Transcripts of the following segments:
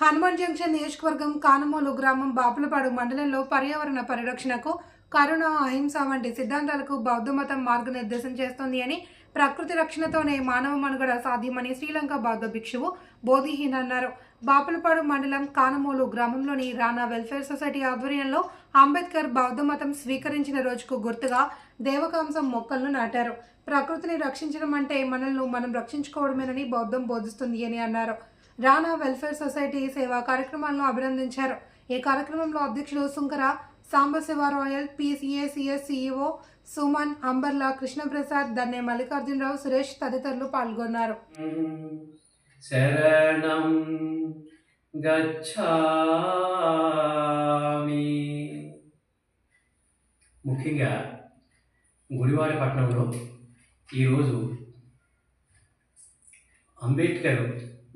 Hanuman junction నియోజకవర్గం కానమూలు గ్రామం బాపులపాడు మండలంలో పర్యావరణ పరిరక్షణకు కరుణ అహింస వంటి సిద్ధాంతాలకు బౌద్ధ మతం మార్గనిర్దేశం చేస్తోంది అని ప్రకృతి రక్షణతోనే మానవ మనుగడ సాధ్యమని శ్రీలంక బౌద్ధ భిక్షువు బోధిహీన్ అన్నారు. బాపులపాడు మండలం కానమూలు గ్రామంలోని రానా వెల్ఫేర్ సొసైటీ ఆధ్వర్యంలో అంబేద్కర్ బౌద్ధ మతం స్వీకరించిన రోజుకు గుర్తుగా దేవకాంసం మొక్కలను నాటారు. ప్రకృతిని రక్షించడం అంటే మనల్ని మనం రక్షించుకోవడమేనని బౌద్ధం బోధిస్తుంది అని అన్నారు. రాణా వెల్ఫేర్ సొసైటీ సేవా కార్యక్రమాలను అభినందించారు. ఈ కార్యక్రమంలో అధ్యక్షులు Sunkara Sambasiva royal PCACS CEO Suman umbrella Krishnaprasad దన్నే Mallikarjunarao Suresh తదితరులు పాల్గొన్నారు. శరణం ముఖ్యంగా గుడివాడ పట్టణంలో ఈరోజు అంబేద్కర్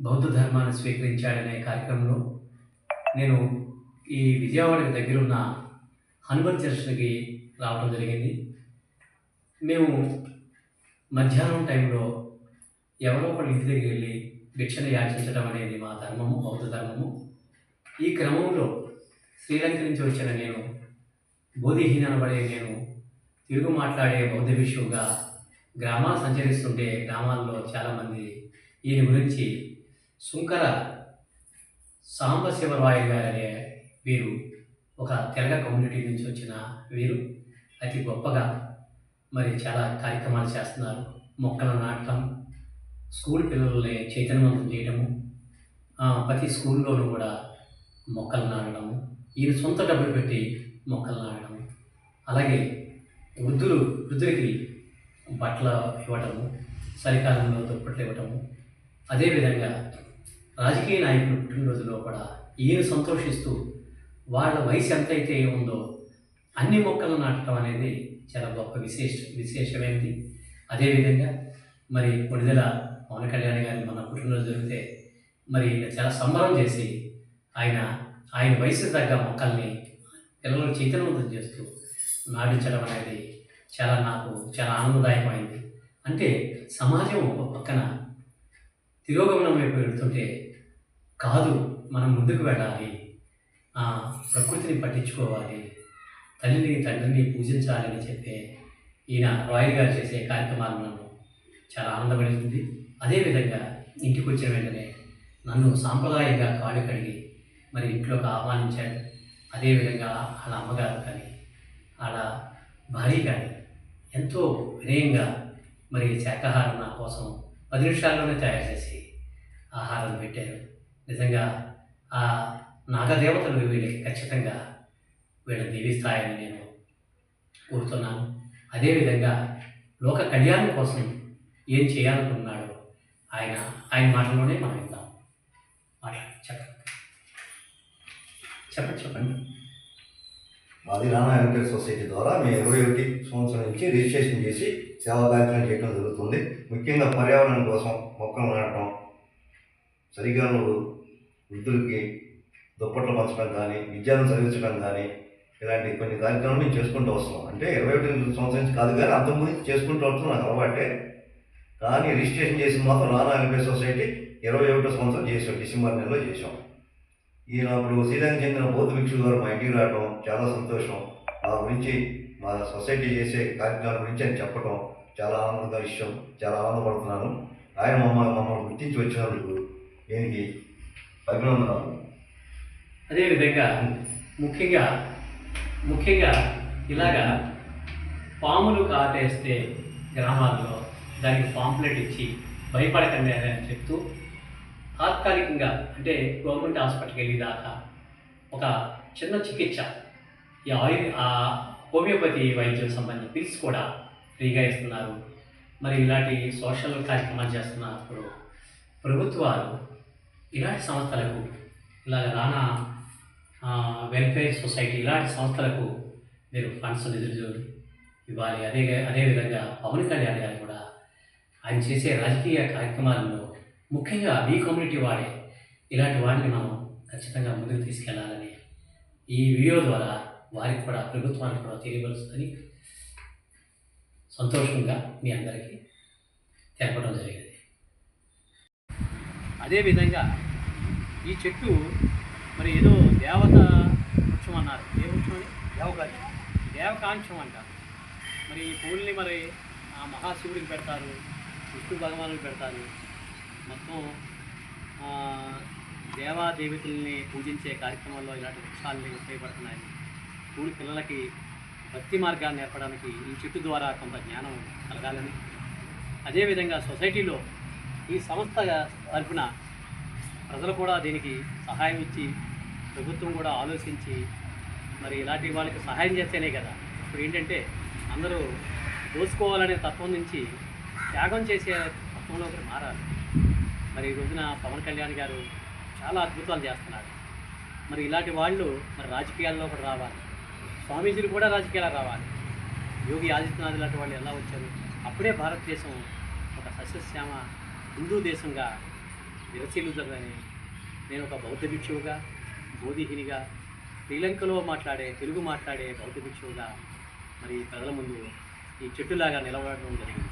బౌద్ధ ధర్మాన్ని స్వీకరించాడనే కార్యక్రమంలో నేను ఈ విజయవాడకి దగ్గరున్న హనుమత్ చర్చ్కి రావడం జరిగింది. మేము మధ్యాహ్నం టైంలో ఎవరో ఒకటి ఇంటి దగ్గరికి వెళ్ళి భిక్షను యాచించడం అనేది మా ధర్మము బౌద్ధ ధర్మము. ఈ క్రమంలో శ్రీలంక నుంచి వచ్చిన నేను బోధిహీన అనబడే నేను తెలుగు మాట్లాడే బౌద్ధ విషువుగా గ్రామాలు సంచరిస్తుంటే గ్రామాల్లో చాలామంది ఈయన గురించి సుంకర సాంబశివరాయ్ గారు అనే వీరు ఒక తెలంగాణ కమ్యూనిటీ నుంచి వచ్చిన వీరు. అతి గొప్పగా మరి చాలా కార్యక్రమాలు చేస్తున్నారు. మొక్కలు నాటడం స్కూల్ పిల్లల్ని చైతన్యవంతం చేయడము ప్రతి స్కూల్లోనూ కూడా మొక్కలు నాటడము ఈయన సొంత డబ్బులు పెట్టి మొక్కలు నాటడము అలాగే వృద్ధులు వృద్ధులకి బట్టలు ఇవ్వటము చలికాలంలో దుప్పట్లు ఇవ్వటము అదేవిధంగా రాజకీయ నాయకుల పుట్టినరోజులో కూడా ఈయన సంతోషిస్తూ వాళ్ళ వయసు ఎంతైతే ఉందో అన్ని మొక్కలు నాటడం అనేది చాలా గొప్ప విశేష విశేషమైనది అదేవిధంగా మరి కొడిదెల పవన్ కళ్యాణ్ గారి మన పుట్టినరోజు జరిగితే మరి చాలా సంబరం చేసి ఆయన ఆయన వయసు తగ్గ మొక్కల్ని పిల్లలు చైతన్యవంతం చేస్తూ నాటించడం అనేది చాలా నాకు చాలా ఆనందదాయకమైంది. అంటే సమాజం ఒక పక్కన తిరోగమనం వైపు వెళుతుంటే కాదు మనం ముందుకు వెళ్ళాలి. ఆ, ప్రకృతిని పట్టించుకోవాలి. తల్లిని తండ్రిని పూజించాలని చెప్పే ఈయన రాయల్ గారు చేసే కార్యక్రమాలు నన్ను చాలా ఆనందపడుతుంది అదేవిధంగా ఇంటికి వచ్చిన వెంటనే నన్ను సాంప్రదాయంగా కాళ్ళు కడిగి మరి ఇంట్లోకి ఆహ్వానించాడు అదేవిధంగా వాళ్ళ అమ్మగారు కానీ వాళ్ళ భార్య కానీ ఎంతో వినయంగా మరి శాకాహారం నా కోసం పది నిమిషాల్లోనే తయారు చేసి ఆహారం పెట్టారు. నిజంగా ఆ నాగదేవతలు వీళ్ళకి ఖచ్చితంగా వీళ్ళని దీవిస్తాయని నేను కోరుతున్నాను. అదేవిధంగా లోక కళ్యాణం కోసం ఏం చేయాలనుకున్నాడో ఆయన ఆయన మాటల్లోనే మనం ఇద్దాం మాట్లాడండి చెప్పండి. చెప్పండి చెప్పండి. మాది రామాయణ సొసైటీ ద్వారా మేము ఇరవై ఒకటి సంవత్సరం నుంచి రిజిస్ట్రేషన్ చేసి సేవా కార్యక్రమం చేయడం జరుగుతుంది. ముఖ్యంగా పర్యావరణం కోసం మొక్కలు నాటడం సరిగా వృద్ధులకి దుప్పట్లు పంచడం కానీ విద్యను చదివించడం కానీ ఇలాంటి కొన్ని కార్యక్రమాలు మేము చేసుకుంటూ వస్తున్నాం. అంటే ఇరవై ఒకటి సంవత్సరం నుంచి కాదు కానీ అంతకుముందు నుంచి చేసుకుంటూ వస్తున్నాం. నాకు అలవాటే. కానీ రిజిస్ట్రేషన్ చేసి మాత్రం రానా వెంకట సొసైటీ ఇరవై ఒకటో సంవత్సరం చేసాం. డిసెంబర్ నెలలో చేసాం. ఈయన అప్పుడు శ్రీలంక చెందిన బౌద్ధ భిక్షులు గారు మా ఇంటికి రావడం చాలా సంతోషం. మా గురించి మా సొసైటీ చేసే కార్యక్రమాల గురించి ఆయన చెప్పడం చాలా ఆనందంగా విషయం చాలా ఆనందపడుతున్నాను. ఆయన మమ్మల్ని మమ్మల్ని గుర్తించి వచ్చినందుకు దీనికి అభినందనాలు. అదేవిధంగా ముఖ్యంగా ముఖ్యంగా ఇలాగా పాములు కాటేస్తే గ్రామాల్లో దానికి పాంప్లెట్ ఇచ్చి భయపడకండి అని చెప్తూ తాత్కాలికంగా అంటే గవర్నమెంట్ హాస్పిటల్కి వెళ్ళేదాకా ఒక చిన్న చికిత్స ఈ ఆయుర్ ఆ హోమియోపతి వైద్యం సంబంధించిన పిల్స్ కూడా ఫ్రీగా ఇస్తున్నారు. మరి ఇలాంటి సోషల్ కార్యక్రమాలు చేస్తున్నప్పుడు ప్రభుత్వాలు ఇలాంటి సంస్థలకు ఇలాగ రానా వెల్ఫేర్ సొసైటీ ఇలాంటి సంస్థలకు మీరు ఫండ్స్ నిధులు ఇవ్వాలి. అదే అదేవిధంగా పవన్ కళ్యాణ్ గారు కూడా ఆయన చేసే రాజకీయ కార్యక్రమాలలో ముఖ్యంగా మీ కమ్యూనిటీ వాడే ఇలాంటి వాటిని మనం ఖచ్చితంగా ముందుకు తీసుకెళ్ళాలని ఈ వీడియో ద్వారా వారికి కూడా ప్రభుత్వానికి కూడా తెలియవలసిందని సంతోషంగా మీ అందరికీ తెలపడం జరిగింది. అదేవిధంగా ఈ చెట్టు మరి ఏదో దేవత వృక్షం అన్నారు. ఏ వృక్షం అని దేవకార్యం దేవకాంక్షం అంట. మరి ఈ పూల్ని మరి ఆ మహాశివుడికి పెడతారు విష్ణు భగవానుడికి పెడతారు. మొత్తం ఆ, దేవాదేవతల్ని పూజించే కార్యక్రమాల్లో ఇలాంటి వృక్షాలని ఉపయోగపడుతున్నాయి. స్కూల్ పిల్లలకి భక్తి మార్గాన్ని నేర్పడానికి ఈ చెట్టు ద్వారా కొంత జ్ఞానం కలగాలని. అదేవిధంగా సొసైటీలో ఈ సంస్థ తరఫున ప్రజలు కూడా దీనికి సహాయం ఇచ్చి ప్రభుత్వం కూడా ఆలోచించి మరి ఇలాంటి వాళ్ళకి సహాయం చేస్తేనే కదా. ఇప్పుడు ఏంటంటే అందరూ దోసుకోవాలనే తత్వం నుంచి త్యాగం చేసే తత్వంలోకి మారాలి. మరి ఈ రోజున పవన్ కళ్యాణ్ గారు చాలా అద్భుతాలు చేస్తున్నారు. మరి ఇలాంటి వాళ్ళు మరి రాజకీయాల్లో కూడా రావాలి. స్వామీజీలు కూడా రాజకీయాలు రావాలి. యోగి ఆదిత్యనాథ్ లాంటి వాళ్ళు ఎలా వచ్చారు? అప్పుడే భారతదేశం ఒక సస్యశ్యామ హిందూ దేశంగా విరసిల్లుతుందని నేను ఒక బౌద్ధ భిక్షువుగా బోధిహినిగా శ్రీలంకలో మాట్లాడే తెలుగు మాట్లాడే బౌద్ధ భిక్షువుగా మరి ప్రజల ముందు ఈ చెట్టులాగా నిలబడడం జరిగింది.